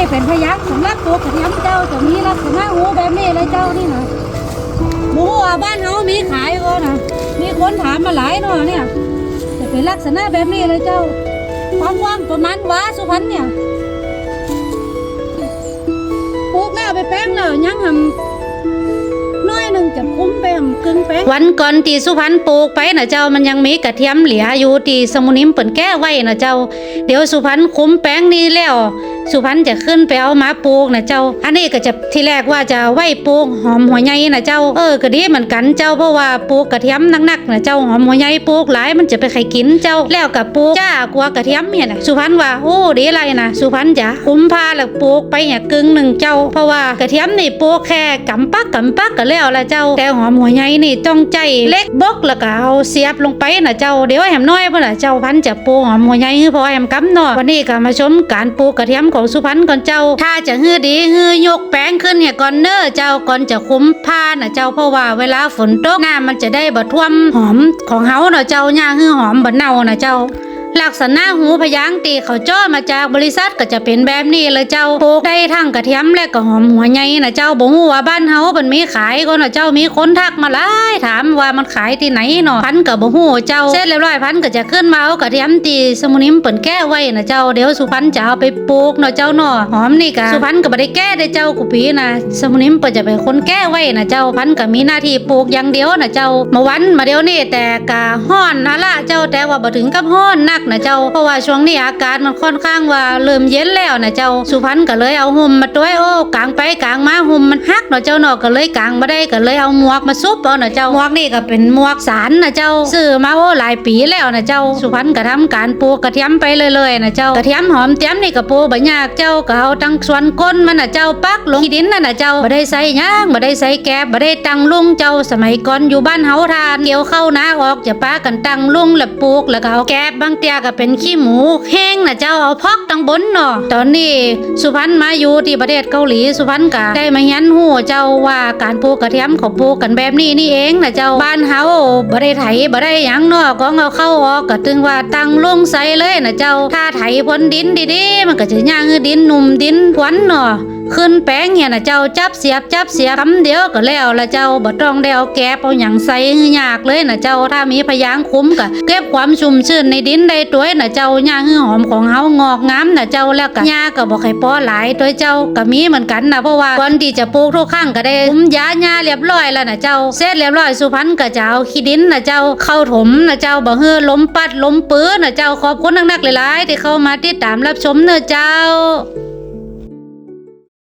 นี่เป็นพยักสำหรับตัวกระเทียมเจ้าจะมีลักษณะหูแบบนี้เลยเจ้านี่นะหมูว่าบ้านเฮามีขายก็นะมีคนถามมาหลายเนาะเนี่ยจะเป็นลักษณะแบบนี้เลยเจ้าความกว้างประมาณวาสุพรรณเนี่ยปลูกแล้วไปแป้งแล้วยังทำน้อยหนึ่งจะคุ้มไปทำกึ่งแป้งวันก่อนที่สุพรรณปลูกไปนะเจ้ามันยังมีกระเทียมเหลืออยู่ที่สมุนิมเปิ่นแก้ไว้นะเจ้า เดี๋ยวสุพรรณคุ้มแป้งนี้แล้ว สุพรรณจะขึ้นไปเอามาปลูกนะเจ้า อันนี้ก็จะที่แรกว่าจะไหวปลูกหอมหัวใหญ่นะเจ้า เออก็ดีเหมือนกันเจ้าเพราะว่าปลูกกระเทียมนักๆนะเจ้าหอมหัวใหญ่ปลูกหลายมันจะไปใครกินเจ้าแล้วกับปลูกจ้ากว่ากระเทียมเนี่ยนะสุพรรณว่าโอ้ดีไรนะสุพรรณจะคุ้มพาแล้วปลูกไปเนี่ยกึ่งหนึ่งเจ้า เพราะว่ากระเทียมนี่ปลูกแค่กำปักกำปักก็แล้วละเจ้า แต่หอมหัวใหญ่นี่ต้องใจเล็กบกแล้วก็เอาเสียบลงไปนะเจ้าเดี๋ยวแหมน้อยเพื่อนะเจ้าพันจะปลูกหอมหัวใหญ่คือพอแหมกำเนาะวันนี้ก็มาชมการปลูกกระเทียมของสุพรรณก่อนเจ้า ถ้าจะฮือดีฮือยกแป้งขึ้นเนี่ยก่อนเน้อเจ้าก่อนจะคุ้มผ้านะเจ้าเพราะว่าเวลาฝนตกน้ำมันจะได้บ่ท่วมหอมของเฮาเนาะเจ้าย่างฮือหอมบ่เน่านะเจ้า ลักษณะหูพยางตีเขาจ้อมาจากบริษัทก็จะเป็นแบบนี้เลยเจ้าปลูกได้ทั้งกระเทียมและก็หอมหัวใหญ่นะเจ้าบ่ฮู้ว่าบ้านเฮามันมีขายก็นะเจ้ามีคนทักมาหลายถามว่ามันขายที่ไหนเนาะพันก็บ่ฮู้เจ้าเสร็จเรียบร้อยพันก็จะขึ้นมาเอากระเทียมตีสมุนิมเปิ่นแก้ไว้นะเจ้าเดี๋ยวสุพรรณจะเอาไปปลูกเนาะเจ้าเนาะหอมนี่ก็สุพรรณก็บ่ได้แก้ได้เจ้ากุปีนะสมุนิมเปิ่นจะเป็นคนแก้ไว้นะเจ้าพันก็มีหน้าที่ปลูกอย่างเดียวนะเจ้ามาวันมาเดี๋ยวนี้แต่กะฮ้อนนะละเจ้าแต่ว่าบ่ถึงกับฮ้อนนักนะเจ้า เพราะว่าช่วงนี้อากาศมันค่อนข้างว่าเริ่มเย็นแล้วนะเจ้า สุพรรณก็เลยเอาห่มมาต้วยโอ้กางไปกางมาห่มมันหักนาะเจ้าเนาะก็เลยกางบ่ได้ก็เลยเอาหมวกมาซุบเอานะเจ้าหมวกนี่ก็เป็นหมวกสารนะเจ้าซื้อมาโอ้หลายปีแล้วนะเจ้า สุพรรณก็ทำการปลูกกระเทียมไปเลยๆนะเจ้ากระเทียมหอมเทียมนี่ก็ปลูกบ่ยากเจ้าก็เอาตั้งส่วนก้นมันนะเจ้าปักลงที่ดินนั่นนะเจ้าบ่ได้ใส่หยังบ่ได้ใส่แกบบ่ได้ตั้งลุงเจ้าสมัยก่อนอยู่บ้านเฮาทานเกี่ยวเข้านาออกจะป้ากันตั้งลุงแล้วปลูกแล้วก็เอาแกบบางเตียก็เป็นขี้หมูแห้งนะเจ้าเอาพอกตั้งบนเนาะตอนนี้สุพรรณมาอยู่ที่ประเทศเกาหลีสุพรรณก็ได้มายันหูเจ้าว่าการปลูกกระเทียมเขาปลูกกันแบบนี้นี่เองนะเจ้าบ้านเฮาบ่ได้ไถบ่ได้หยังเนาะก็เอาเข้าออกก็ถึงว่าตั้งลุงใส่เลยนะเจ้าถ้าไถพ้นดินดีๆมันก็จะย่างดินหนุ่มดินพวนเนาะ ขึ้นแป้งเนี่ยนะเจ้าจับเสียบจับเสียบคำเดียวก็แล้วละเจ้าบ่ต้องได้เอาแกเอาหยังใส่ให้ยากเลยนะเจ้าถ้ามีพยางคุ้มก็เก็บความชุ่มชื้นในดินได้ตัวยนะเจ้าหญ้าหือหอมของเฮางอกงามนะเจ้าแล้วก็หญ้าก็บ่ค่อยพอหลายตัวเจ้าก็มีเหมือนกันนะเพราะว่าก่อนที่จะปลูกทุกครั้งก็ได้คุมยาหญ้าเรียบร้อยแล้วนะเจ้าเสร็จเรียบร้อยสุพรรณก็จะเอาขี้ดินนะเจ้าเข้าถมนะเจ้าบ่เฮือล้มปัดล้มปื้อนะเจ้าขอบคุณนักๆหลายๆที่เข้ามาติดตามรับชมเนอะเจ้า